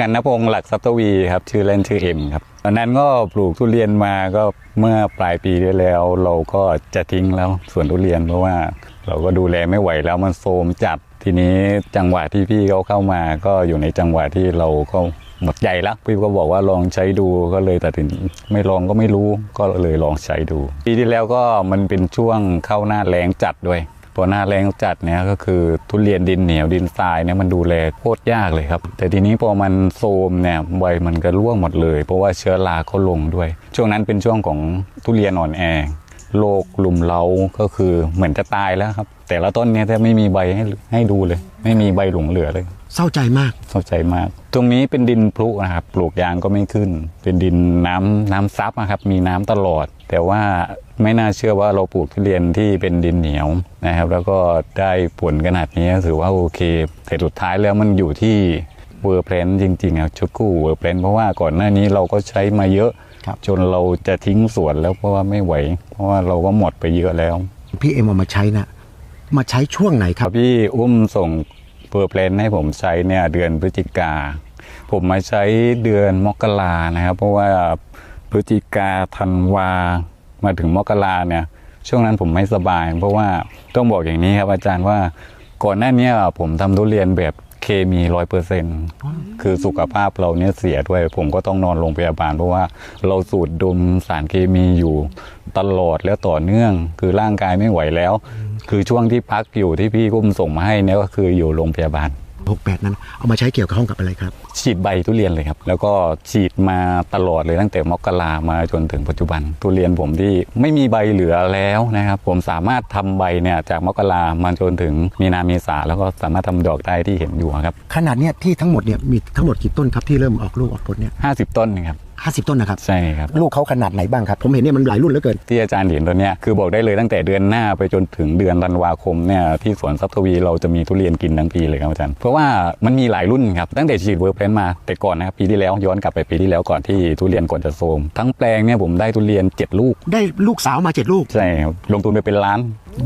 กันนพงศ์หลักสัตวีครับชื่อเล่นชื่อเอ็มครับตอนนั้นก็ปลูกทุเรียนมาก็เมื่อปลายปีที่แล้ว เราก็จะทิ้งแล้วสวนทุเรียนเพราะว่า เราก็ดูแลไม่ไหวแล้วมันโทรมจัดทีนี้จังหวะที่พี่เขาเข้ามาก็อยู่ในจังหวะที่เราก็หมดใจแล้วพี่ก็บอกว่าลองใช้ดูก็เลยตัดสินไม่ลองก็ไม่รู้ก็เลยลองใช้ดู ปีที่แล้วก็มันเป็นช่วงเข้าหน้าแรงจัดด้วย พอหน้าแรงจัดเนี่ยก็คือทุเรียนดินเหนียวดินทรายเนี่ยมันดูแลโคตรยากเลยครับ แต่ทีนี้พอมันโทรมเนี่ยใบมันก็ร่วงหมดเลย เพราะว่าเชื้อราเขาลงด้วย ช่วงนั้นเป็นช่วงของทุเรียนอ่อนแอโรคลุมเล้าก็คือเหมือนจะตายแล้วครับ แต่ละต้นเนี่ยแทบไม่มีใบให้ให้ดูเลย ไม่มีใบหลงเหลือเลย เศร้าใจมากเข้าใจมาก ตรงนี้เป็นดินพลุนะครับปลูกยางก็ไม่ขึ้น เป็นดินน้ำน้ำซับนะครับมีน้ำตลอด แต่ว่าไม่น่าเชื่อว่าเราปลูกทุเรียนที่เป็นดินเหนียวนะครับ แล้วก็ได้ผลขนาดนี้ถือว่าโอเค แต่สุดท้ายแล้วมันอยู่ที่เวอร์เพลนจริงๆครับชุดคู่เวอร์เพลนเพราะว่าก่อนหน้านี้เราก็ใช้มาเยอะครับจนเราจะทิ้งสวนแล้วเพราะว่าไม่ไหว เพราะว่าเราก็หมดไปเยอะแล้ว พี่เอ็มเอามาใช้นะมาใช้ช่วงไหนครับ พี่อุ้มส่งเปอร์เพลนให้ผมใช้เนี่ยเดือนพฤศจิกาผมมาใช้เดือนมกรานะครับ เพราะว่าพ ฤศจิกาธันวามาถึงมกราเนี่ย ช่วงนั้นผมไม่สบาย เพราะว่าต้องบอกอย่างนี้ครับอาจารย์ว่าก่อนหน้านี้ผมทำทุเรียนแบบเคมีร้อยเปอร์เซ็นต์คือสุขภาพเราเนี่ยเสียด้วย ผมก็ต้องนอนโรงพยาบาล เพราะว่าเราสูดดมสารเคมีอยู่ตลอดแล้วต่อเนื่อง คือร่างกายไม่ไหวแล้ว คือช่วงที่พักอยู่ที่พี่กุ้มส่งมาให้เนี่ยก็คืออยู่โรงพยาบาล 68 นั้น เอามาใช้เกี่ยวกับห้องกับอะไรครับ ฉีดใบทุเรียนเลยครับ แล้วก็ฉีดมาตลอดเลยตั้งแต่มกรามาจนถึงปัจจุบัน ทุเรียนผมที่ไม่มีใบเหลือแล้วนะครับ ผมสามารถทำใบเนี่ยจากมกรามาจนถึงมีนาเมษาแล้วก็สามารถทำดอกได้ที่เห็นอยู่ครับ ขนาดเนี้ยที่ทั้งหมดเนี่ยมีทั้งหมดกี่ต้นครับที่เริ่มออกลูกออกผลเนี่ย50ต้นครับ 50 ต้นนะครับ ใช่ครับ ลูกเขาขนาดไหนบ้างครับ ผมเห็นเนี่ยมันหลายรุ่นเหลือเกิน ที่อาจารย์เห็นตัวเนี้ยคือบอกได้เลยตั้งแต่เดือนหน้าไปจนถึงเดือนธันวาคมเนี่ยที่สวนทรัพย์ทวีเราจะมีทุเรียนกินทั้งปีเลยครับอาจารย์ เพราะว่ามันมีหลายรุ่นครับตั้งแต่ฉีดเวอร์เพนมาแต่ก่อนนะครับปีที่แล้วย้อนกลับไปปีที่แล้วก่อนที่ทุเรียนก่อนจะโทรมทั้งแปลงเนี่ยผมได้ทุเรียน 7 ลูก ได้ลูกสาวมาเจ็ดลูก ใช่ครับลงทุนไปเป็นล้าน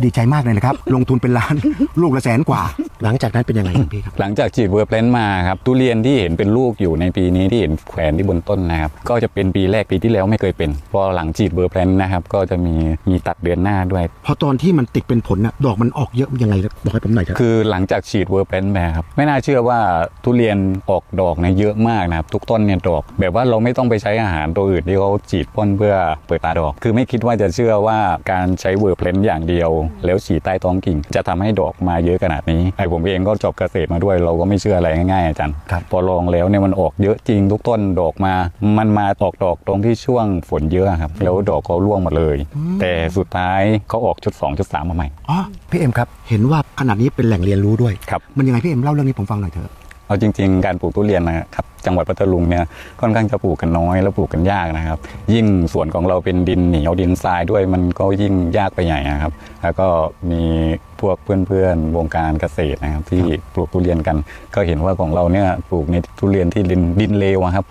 ดีใจมากเลยนะครับ ลงทุนเป็นล้าน ลูกละแสนกว่า หลังจากนั้นเป็นยังไงครับพี่ครับหลังจากฉีดเวอร์เพลนมาครับทุเรียนที่เห็นเป็นลูกอยู่ในปีนี้ที่เห็นแขวนที่บนต้นนะครับก็จะเป็นปีแรกปีที่แล้วไม่เคยเป็น พอหลังฉีดเวอร์เพลนนะครับก็จะมีมีตัดเดือนหน้าด้วย พอตอนที่มันติดเป็นผลน่ะดอกมันออกเยอะยังไงครับบอกให้ผมหน่อยครับคือหลังจากฉีดเวอร์เพลนมาครับไม่น่าเชื่อว่าทุเรียนออกดอกเนี่ยเยอะมากนะครับทุกต้นเนี่ยดอก แบบว่าเราไม่ต้องไปใช้อาหารตัวอื่นที่เขาฉีดพ่นเพื่อเปิดตาดอก คือไม่คิดว่าจะเชื่อว่าการใช้เวอร์เพลนอย่างเดียว แล้วฉีดใต้ท้องกิ่ง จะทำให้ดอกมาเยอะขนาดนี้ไอ้ผมเองก็จบเกษตรมาด้วย เราก็ไม่เชื่ออะไรง่ายๆอาจารย์ครับพอลองแล้วเนี่ยมันออกเยอะจริงทุกต้นดอกมา มันมาออกดอกตรงที่ช่วงฝนเยอะครับแล้วดอกเขาร่วงหมดเลย แต่สุดท้ายเขาออกชุดสองชุดสามมาใหม่อ๋อพี่เอ็มครับเห็นว่าขนาดนี้เป็นแหล่งเรียนรู้ด้วยครับมันยังไงพี่เอ็มเล่าเรื่องนี้ผมฟังหน่อยเถอะเอาจริงๆ การปลูกทุเรียนนะครับจังหวัดพัทลุงเนี่ยค่อนข้างจะปลูกกันน้อยแล้วปลูกกันยากนะครับ ยิ่งสวนของเราเป็นดินเหนียวดินทรายด้วยมันก็ยิ่งยากไปใหญ่นะครับ แล้วก็มี พวกเพื่อนๆวงการเกษตรนะครับ ที่ปลูกทุเรียนกัน ก็เห็นว่าของเราเนี่ยปลูกในทุเรียนที่ดินดินเลวอะครับ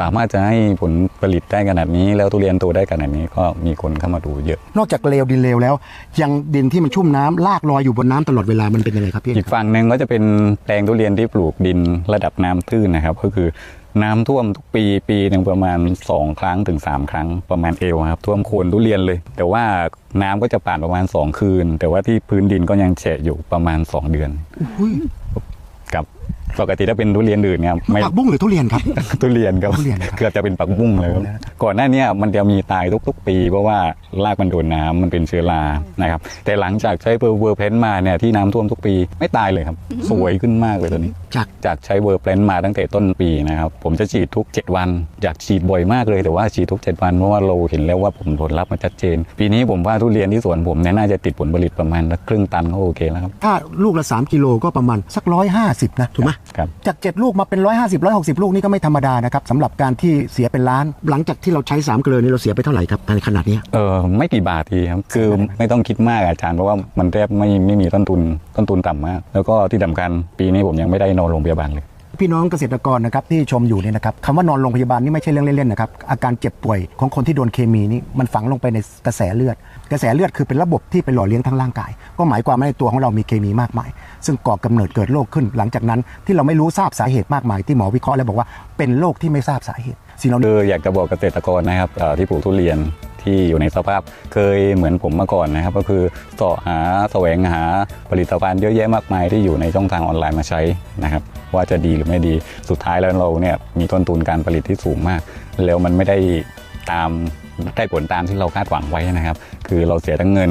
สามารถจะให้ผลผลิตได้ขนาดนี้ แล้วทุเรียนโตได้ขนาดนี้ก็มีคนเข้ามาดูเยอะ นอกจากเลวดินเลวแล้ว ยังดินที่มันชุ่มน้ำลากลอยอยู่บนน้ำตลอดเวลามันเป็นยังไงครับพี่เอ็อีมกฝั่งหนึ่งก็จะเป็นแปลงทุเรียนที่ปลูกดินระดับน้ำตื้นนะครับ ก็คือ น้ำท่วมทุกปีปีหนึ่งประมาณ 2 ครั้งถึง 3 ครั้งประมาณเอวครับท่วมโคนทุเรียนเลย แต่ว่าน้ำก็จะผ่านประมาณ 2 คืน แต่ว่าที่พื้นดินก็ยังแฉะอยู่ประมาณ 2 เดือนอุ้ยกับปกติถ้าเป็นทุเรียนอื่นเนี่ยไม่ผักบุ้งหรือทุเรียนครับ ทุเรียนครับทุเรียนนะครับเกือบจะเป็นปักบุ้งเลยครับ ก่อนหน้าเนี้มันจะมีตายทุก ๆ ปี เพราะว่ารากมันโดนน้ำมันเป็นเชื้อรานะครับแต่หลังจากใช้เวอร์เพนมาเนี่ยที่น้ำท่วมทุกปีไม่ตายเลยครับ สวยขึ้นมากเลยตัวนี้ จากจากใช้เวอร์เพลนมาตั้งแต่ต้นปีนะครับผมจะฉีดทุก 7 วัน อยากฉีดบ่อยมากเลยแต่ว่าฉีดทุก 7 วันเพราะว่าเราเห็นแล้วว่าผมผลลัพธ์มันชัดเจน ปีนี้ผมว่าทุเรียนที่สวนผมเนี่ยน่าจะติดผลผลิตประมาณสักครึ่งตันก็โอเคแล้วครับถ้าลูกละ 3 กิโลก็ประมาณสักร้อยห้าสิบนะถูกไหมครับจาก 7 ลูกมาเป็น 150 160 ลูกนี่ก็ไม่ธรรมดานะครับสำหรับการที่เสียเป็นล้านหลังจากที่เราใช้3เกลือนี่เราเสียไปเท่าไหร่ครับในขนาดเนี้ย เออไม่กี่บาททีครับ คือไม่ต้องคิดมากอาจารย์เพราะว่ามันแทบไม่ไม่มีต้นทุนต้นทุนต่ำมาก แล้วก็ที่สำคัญปีนี้ผมยังไม่ได้นอนโรงพยาบาลเลย พี่น้องเกษตรกรนะครับที่ชมอยู่เนี่ยนะครับคำว่านอนโรงพยาบาลนี่ไม่ใช่เรื่องเล่นๆนะครับอาการเจ็บป่วยของคนที่โดนเคมีนี่มันฝังลงไปในกระแสเลือด กระแสเลือดคือเป็นระบบที่ไปหล่อเลี้ยงทั้งร่างกาย ก็หมายความว่าในตัวของเรามีเคมีมากมาย ซึ่งก่อกำเนิดเกิดโรคขึ้น หลังจากนั้นที่เราไม่รู้ทราบสาเหตุมากมายที่หมอวิเคราะห์แล้วบอกว่าเป็นโรคที่ไม่ทราบสาเหตุ สิ่งเหล่านี้คืออยากจะบอกเกษตรกรนะครับที่ปลูกทุเรียนที่อยู่ในสภาพเคยเหมือนผมมาก่อนนะครับ ก็คือเสาะหาแสวงหาผลิตภัณฑ์เยอะแยะมากมายที่อยู่ในช่องทางออนไลน์มาใช้นะครับ ว่าจะดีหรือไม่ดีสุดท้ายแล้วเราเนี่ยมีต้นทุนการผลิตที่สูงมาก แล้วมันไม่ได้ตามได้ผลตามที่เราคาดหวังไว้นะครับ คือเราเสียทั้งเงิน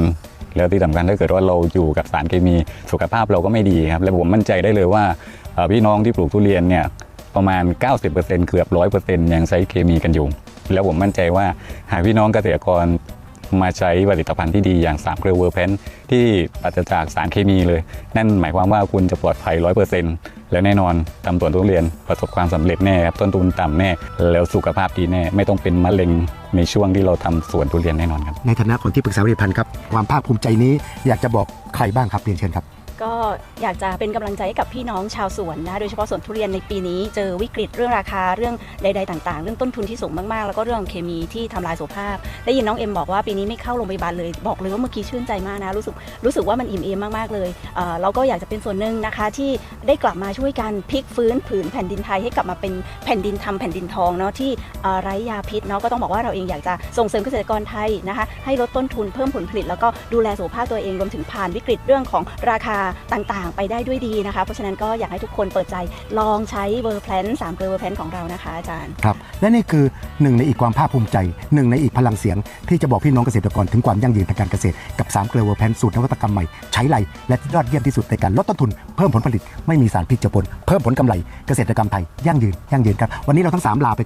แล้วที่สำคัญถ้าเกิดว่าเราอยู่กับสารเคมีสุขภาพเราก็ไม่ดีครับและผมมั่นใจได้เลยว่าพี่น้องที่ปลูกทุเรียนเนี่ย ประมาณ 90%เกือบ 100%ยังใช้เคมีกันอยู่ แล้วผมมั่นใจว่าหากพี่น้องเกษตรกรมาใช้ผลิตภัณฑ์ที่ดีอย่าง3เกลือเวอร์แพนที่ปราศจากสารเคมีเลย นั่นหมายความว่าคุณจะปลอดภัย 100%แล้วแน่นอนทำสวนทุเรียนประสบความสำเร็จแน่ครับต้นทุนต่ำแน่ แล้วสุขภาพดีแน่ ไม่ต้องเป็นมะเร็งในช่วงที่เราทำสวนทุเรียนแน่นอนครับในฐานะคนที่ปรึกษาผลิตภัณฑ์ครับความภาคภูมิใจนี้อยากจะบอกใครบ้างครับเรียนเชิญครับ ก็อยากจะเป็นกำลังใจให้กับพี่น้องชาวสวนนะโดยเฉพาะสวนทุเรียนในปีนี้เจอวิกฤตเรื่องราคาเรื่องใด ๆ ต่าง ๆ เรื่องต้นทุนที่สูงมากๆ แล้วก็เรื่องเคมีที่ทำลายสุขภาพ ได้ยินน้องเอ็มบอกว่าปีนี้ไม่เข้าโรงพยาบาลเลยบอกเลยว่าเมื่อกี้ชื่นใจมากนะรู้สึกรู้สึกว่ามันอิ่มเอมมากๆเลยเเราก็อยากจะเป็นส่วนหนึ่งนะคะที่ได้กลับมาช่วยกันพลิกฟื้นผืนแผ่นดินไทยให้กลับมาเป็นแผ่นดินทำแผ่นดินทองเนาะที่ไร้ยาพิษเนาะก็ต้องบอกว่าเราเองอยากจะส่งเสริมเกษตรกรไทยนะคะให้ลดต้นทุนเพิ่มผลผลิต แล้วก็ดูแลสุขภาพตัวเองรวมถึงผ่านวิกฤตเรื่องของราคาต่างๆ ไปได้ด้วยดีนะคะ เพราะฉะนั้นก็อยากให้ทุกคนเปิดใจลองใช้เวอร์แพลนสามเกลือเวอร์แพลนของเรานะคะอาจารย์ ครับ และนี่คือหนึ่งในอีกความภาคภูมิใจหนึ่งในอีกพลังเสียง ที่จะบอกพี่น้องเกษตรกรถึงความยั่งยืนทางการเกษตรกับ3เกลือเวอร์แพนสูตรนวัตกรรมใหม่ใช้ไรและยอดเยี่ยมที่สุดในการลดต้นทุน เพิ่มผลผลิตไม่มีสารพิษเจือปนเพิ่มผลกำไรเกษตรกรรมไทยยั่งยืนยั่งยืนครับวันนี้เราทั้งสามลาไป